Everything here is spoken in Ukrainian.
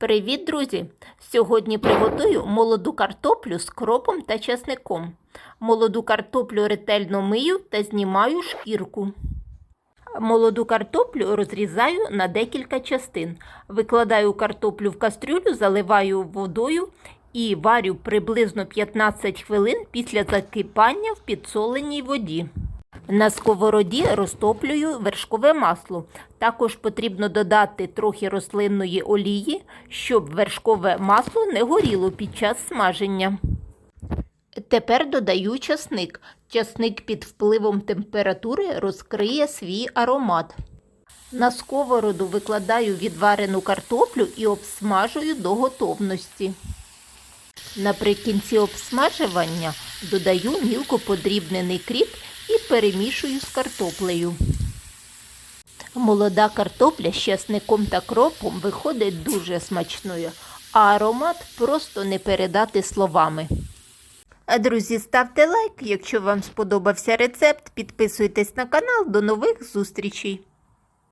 Привіт, друзі! Сьогодні приготую молоду картоплю з кропом та часником. Молоду картоплю ретельно мию та знімаю шкірку. Молоду картоплю розрізаю на декілька частин. Викладаю картоплю в кастрюлю, заливаю водою і варю приблизно 15 хвилин після закипання в підсоленій воді. На сковороді розтоплюю вершкове масло. Також потрібно додати трохи рослинної олії, щоб вершкове масло не горіло під час смаження. Тепер додаю часник. Часник під впливом температури розкриє свій аромат. На сковороду викладаю відварену картоплю і обсмажую до готовності. Наприкінці обсмажування додаю мілко подрібнений кріп і перемішую з картоплею. Молода картопля з часником та кропом виходить дуже смачною, а аромат просто не передати словами. Друзі, ставте лайк, якщо вам сподобався рецепт, підписуйтесь на канал. До нових зустрічей!